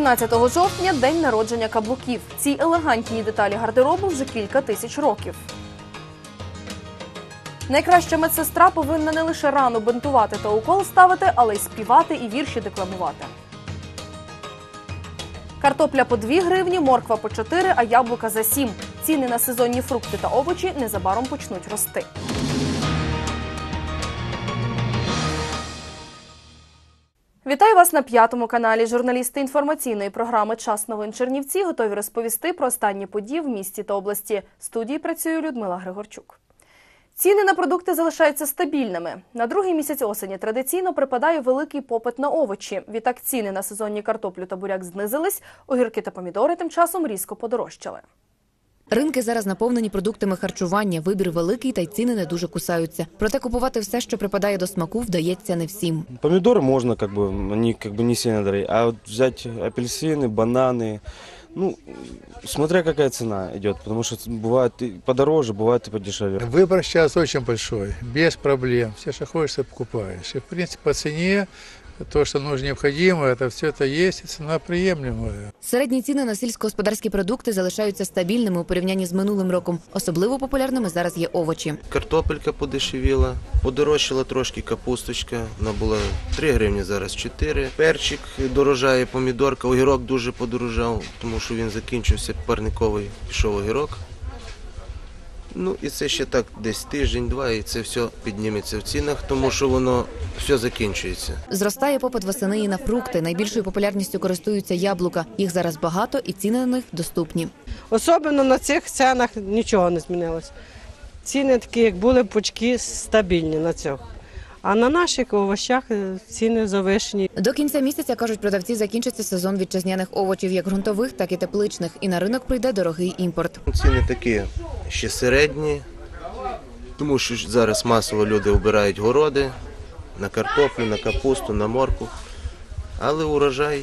17 жовтня день народження каблуків. Цій елегантній деталі гардеробу вже кілька тисяч років. Найкраща медсестра повинна не лише рану бинтувати та укол ставити, але й співати і вірші декламувати. Картопля по 2 гривні, морква по 4, а яблука за 7. Ціни на сезонні фрукти та овочі незабаром почнуть рости. Вітаю вас на п'ятому каналі. Журналісти інформаційної програми Час новин Чернівці готові розповісти про останні події в місті та області. В студії працює Людмила Григорчук. Ціни на продукти залишаються стабільними. На другий місяць осені традиційно припадає великий попит на овочі. Відтак ціни на сезонні картоплю та буряк знизились, огірки та помідори тим часом різко подорожчали. Ринки зараз наповнені продуктами харчування, вибір великий та й ціни не дуже кусаються. Проте купувати все, що припадає до смаку, вдається не всім. Помидоры можно, как бы, они как бы не сильно дорогие. А вот взять апельсины, бананы, ну, смотря какая цена идет, потому что бывает и подороже, бывает и подешевле. Выбор сейчас очень большой, без проблем. Все, что хочешь, ты покупаешь. И, в принципе, по цене, то, что нужно необходимо, это все это есть, и цена приемлемая. Середні ціни на сільськогосподарські продукти залишаються стабільними у порівнянні з минулим роком. Особливо популярними зараз є овочі. Картопелька подешевіла, подорожчала трошки капусточка, вона була 3 гривні, зараз 4. Перчик дорожає, помідорка, огірок дуже подорожав, тому що він закінчився парниковий, пішов огірок. Ну і це ще так десь тиждень-два, і це все підніметься в цінах, тому що воно все закінчується. Зростає попит восени і на фрукти. Найбільшою популярністю користуються яблука. Їх зараз багато, і ціни на них доступні. Особливо на цих цінах нічого не змінилось. Ціни такі, як були пучки, стабільні на цьох. А на наших овощах ціни завишені. До кінця місяця кажуть, продавці закінчиться сезон вітчизняних овочів, як ґрунтових, так і тепличних. І на ринок прийде дорогий імпорт. Ціни такі ще середні, тому що зараз масово люди обирають городи на картоплю, на капусту, на морку. Але урожай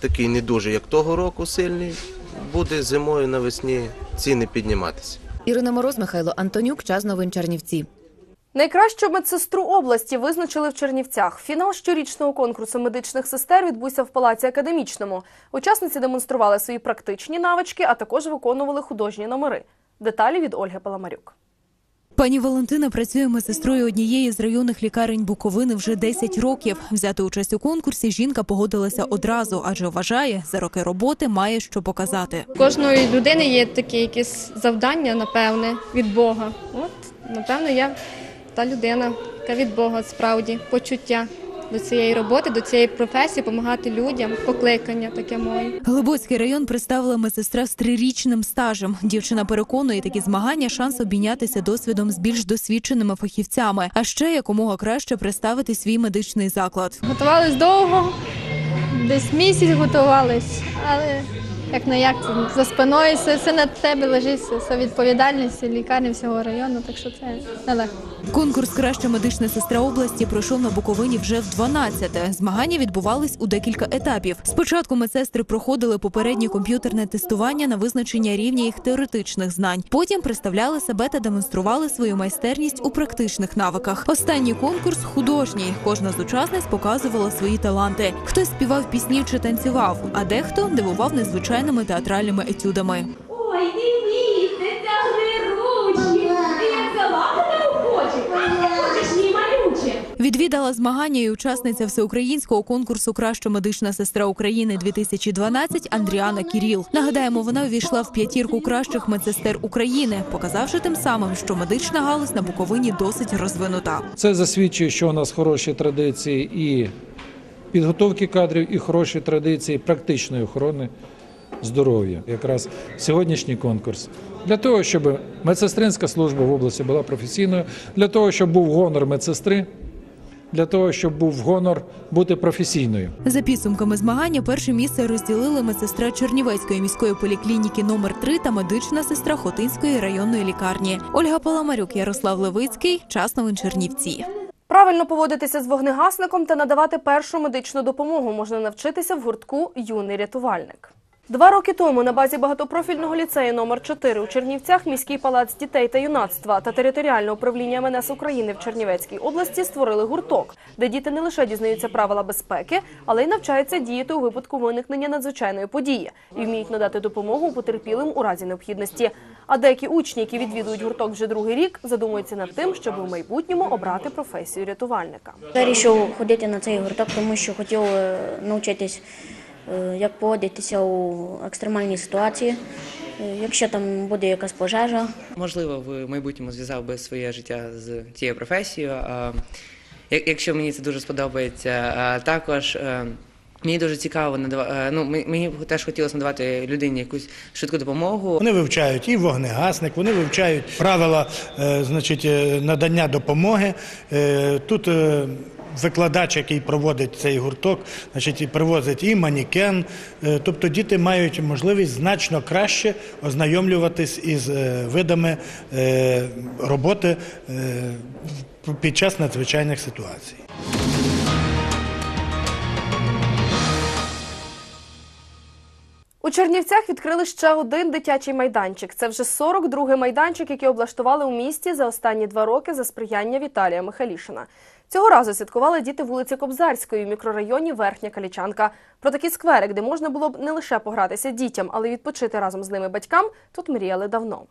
такий не дуже, як того року, сильний. Буде зимою навесні ціни підніматися. Ірина Мороз, Михайло Антонюк, час новин Чернівці. Найкращу медсестру області визначили в Чернівцях. Фінал щорічного конкурсу медичних сестер відбувся в палаці академічному. Учасниці демонстрували свої практичні навички, а також виконували художні номери. Деталі від Ольги Паламарюк. Пані Валентина працює медсестрою однієї з районних лікарень Буковини вже 10 років. Взяти участь у конкурсі жінка погодилася одразу, адже вважає, за роки роботи має що показати. У кожної людини є такі якісь завдання, напевне, від Бога. От, напевно, я та людина, яка від Бога справді почуття до цієї роботи, до цієї професії, допомагати людям, покликання таке моє. Глибоцький район представила медсестра з трирічним стажем. Дівчина переконує, такі змагання шанс обмінятися досвідом з більш досвідченими фахівцями, а ще якомога краще представити свій медичний заклад. Готувались довго, десь місяць готувались, але як не як це за спиною все, все на тебе лежить, все, все відповідальність лікарні всього району, так що це нелегко. Конкурс Краща медична сестра області пройшов на Буковині вже в 12-те. Змагання відбувались у декілька етапів. Спочатку медсестри проходили попереднє комп'ютерне тестування на визначення рівня їх теоретичних знань. Потім представляли себе та демонстрували свою майстерність у практичних навиках. Останній конкурс художній. Кожна з учасниць показувала свої таланти. Хтось співав пісні чи танцював, а дехто дивував незвичайними театральними етюдами. Ой, дивіться, гриручі, ти як залапати охоче. Відвідала змагання і учасниця всеукраїнського конкурсу Краща медична сестра України 2012 Андріана Кіріл. Нагадаємо, вона увійшла в п'ятірку кращих медсестер України, показавши тим самим, що медична галузь на Буковині досить розвинута. Це засвідчує, що у нас хороші традиції і підготовки кадрів, і хороші традиції практичної охорони здоров'я. Якраз сьогоднішній конкурс для того, щоб медсестринська служба в області була професійною, для того, щоб був гонор медсестри, для того, щоб був гонор бути професійною. За підсумками змагання перше місце розділили медсестра Чернівецької міської поліклініки номер 3 та медична сестра Хотинської районної лікарні. Ольга Паламарюк, Ярослав Левицький. Час новин Чернівці. Правильно поводитися з вогнегасником та надавати першу медичну допомогу можна навчитися в гуртку Юний рятувальник. Два роки тому на базі багатопрофільного ліцею номер 4 у Чернівцях міський палац дітей та юнацтва та територіальне управління МНС України в Чернівецькій області створили гурток, де діти не лише дізнаються правила безпеки, але й навчаються діяти у випадку виникнення надзвичайної події і вміють надати допомогу потерпілим у разі необхідності. А деякі учні, які відвідують гурток вже другий рік, задумуються над тим, щоб у майбутньому обрати професію рятувальника. Вирішив ходити на цей гурток, тому що хотів е, навчитись, як поводитися у екстремальній ситуації, е, якщо там буде якась пожежа. Можливо, в майбутньому зв'язав би своє життя з цією професією. А, Якщо мені це дуже сподобається, також е, мені дуже цікаво надава- е, ну, мені теж хотілося надавати людині якусь швидку допомогу. Вони вивчають і вогнегасник, вони вивчають правила е, значить, е, надання допомоги. Е, Тут викладач, який проводить цей гурток, значить, і привозить і манікен. Е, Тобто діти мають можливість значно краще ознайомлюватись із е, видами е, роботи під час надзвичайних ситуацій. У Чернівцях відкрили ще один дитячий майданчик. Це вже 42-й майданчик, який облаштували у місті за останні два роки за сприяння Віталія Михайлішина. Цього разу святкували діти вулиці Кобзарської в мікрорайоні Верхня Калічанка. Про такий скверик, де можна було б не лише погратися дітям, але й відпочити разом з ними батькам, тут мріяли давно.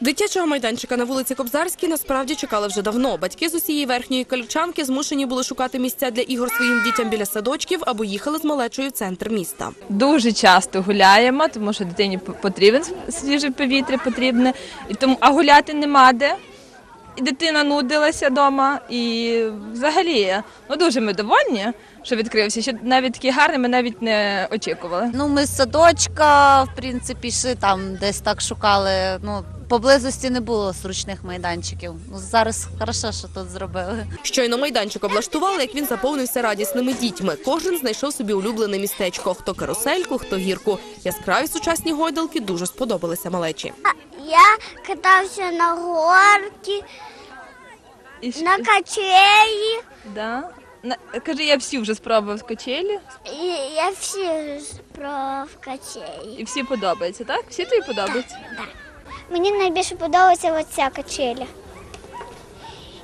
Дитячого майданчика на вулиці Кобзарській насправді чекали вже давно. Батьки з усієї верхньої калючанки змушені були шукати місця для ігор своїм дітям біля садочків або їхали з малечою в центр міста. Дуже часто гуляємо, тому що дитині потрібен свіже повітря, потрібне, і тому а гуляти нема де. І дитина нудилася вдома, і взагалі ну дуже ми довольні, що відкрився. Що навіть такий гарний ми навіть не очікували. Ну, ми з садочка, в принципі, йшли там, десь так шукали. Ну, поблизості не було зручних майданчиків. Ну, зараз хорошо, що тут зробили. Щойно майданчик облаштували, як він заповнився радісними дітьми. Кожен знайшов собі улюблене містечко: хто карусельку, хто гірку. Яскраві сучасні гойдалки дуже сподобалися малечі. Я катався на горці, І на качелі. Да? На- Кажи, я всі вже спробував качелі, І я всі про качелі. і всі подобаються, так? Всі тобі подобаються? Мені найбільше подобається оця качеля.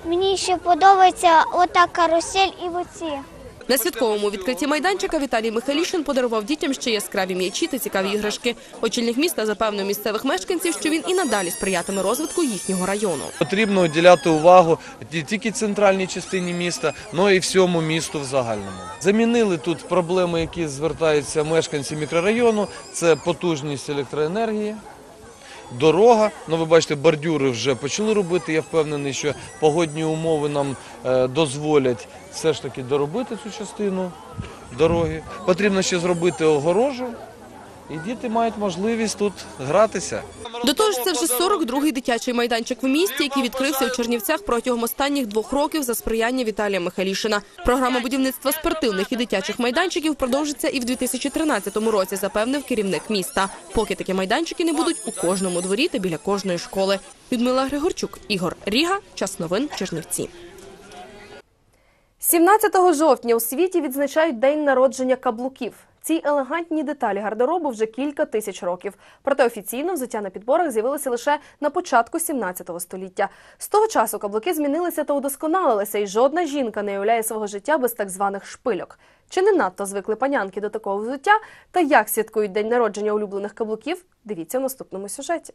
Мені ще подобається ота карусель і оці. На святковому відкритті майданчика Віталій Михайлішин подарував дітям ще яскраві м'ячі та цікаві іграшки. Очільник міста запевнив місцевих мешканців, що він і надалі сприятиме розвитку їхнього району. Потрібно уділяти увагу не тільки центральній частині міста, але і всьому місту в загальному. Замінили тут проблеми, які звертаються мешканці мікрорайону. Це потужність електроенергії. Дорога, ну ви бачите, бордюри вже почали робити. Я впевнений, що погодні умови нам е, дозволять все ж таки доробити цю частину дороги. Потрібно ще зробити огорожу, і діти мають можливість тут гратися. До того ж, це вже 42-й дитячий майданчик в місті, який відкрився у Чернівцях протягом останніх двох років за сприяння Віталія Михайлішина. Програма будівництва спортивних і дитячих майданчиків продовжиться і в 2013 році, запевнив керівник міста. Поки такі майданчики не будуть у кожному дворі та біля кожної школи. Людмила Григорчук, Ігор Ріга, час новин Чернівці. 17 жовтня у світі відзначають день народження каблуків. Ці елегантні деталі гардеробу вже кілька тисяч років. Проте офіційно взуття на підборах з'явилося лише на початку 17 століття. З того часу каблуки змінилися та удосконалилися, і жодна жінка не уявляє свого життя без так званих шпильок. Чи не надто звикли панянки до такого взуття? Та як святкують день народження улюблених каблуків? Дивіться в наступному сюжеті.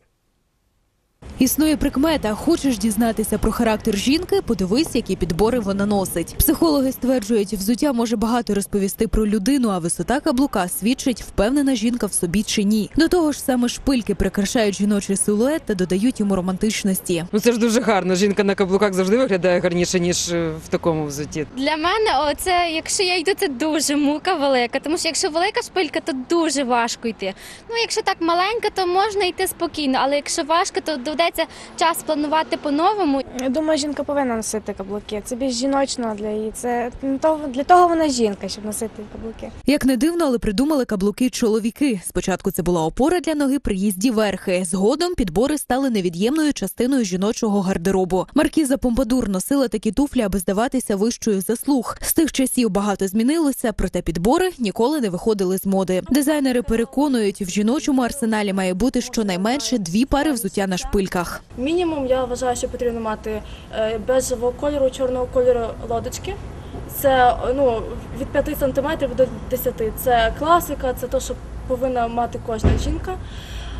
Існує прикмета. Хочеш дізнатися про характер жінки? Подивись, які підбори вона носить. Психологи стверджують, взуття може багато розповісти про людину, а висота каблука свідчить, впевнена жінка в собі чи ні. До того ж, саме шпильки прикрашають жіночий силует та додають йому романтичності. Ну це ж дуже гарно. Жінка на каблуках завжди виглядає гарніше ніж е, в такому взутті. Для мене, оце, якщо я йду, це дуже мука велика. Тому що якщо велика шпилька, то дуже важко йти. Ну, якщо так маленька, то можна йти спокійно, але якщо важко, то доведеться прийдеться час планувати по-новому. Я думаю, жінка повинна носити каблуки. Це більш жіночно для її. Це для того, для того вона жінка, щоб носити каблуки. Як не дивно, але придумали каблуки чоловіки. Спочатку це була опора для ноги при їзді верхи. Згодом підбори стали невід'ємною частиною жіночого гардеробу. Маркіза Помпадур носила такі туфлі, аби здаватися вищою за слух. З тих часів багато змінилося, проте підбори ніколи не виходили з моди. Дизайнери переконують, в жіночому арсеналі має бути щонайменше дві пари взуття на шпильках. Мінімум я вважаю, що потрібно мати е, бежевого кольору, чорного кольору лодочки. Це ну, від 5 сантиметрів до 10 Це класика, це те, що повинна мати кожна жінка.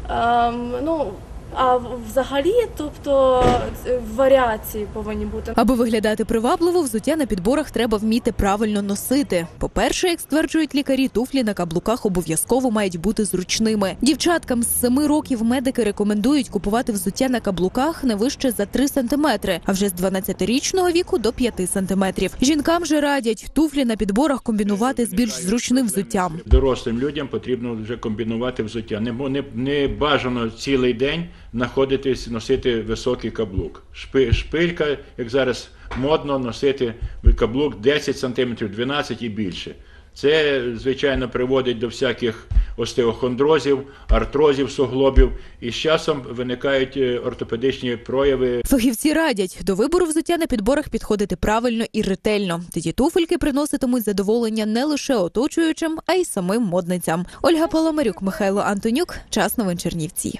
Ем, ну, а взагалі, тобто е, варіації повинні бути. Аби виглядати привабливо, взуття на підборах треба вміти правильно носити. По-перше, як стверджують лікарі, туфлі на каблуках обов'язково мають бути зручними. Дівчаткам з 7 років медики рекомендують купувати взуття на каблуках не вище за 3 сантиметри, а вже з 12-річного віку до 5 сантиметрів. Жінкам же радять туфлі на підборах комбінувати з більш зручним взуттям. Дорослим людям потрібно вже комбінувати взуття. Не, не, не бажано цілий день знаходитись, носити високий каблук. Шпи, шпилька, як зараз модно, носити каблук 10 см, 12 і більше. Це, звичайно, приводить до всяких остеохондрозів, артрозів суглобів, і з часом виникають е, ортопедичні прояви Фахівці радять до вибору взуття на підборах підходити правильно і ретельно. Тоді туфельки приноситимуть задоволення не лише оточуючим, а й самим модницям. Ольга Паламарюк, Михайло Антонюк. Час новин Чернівці.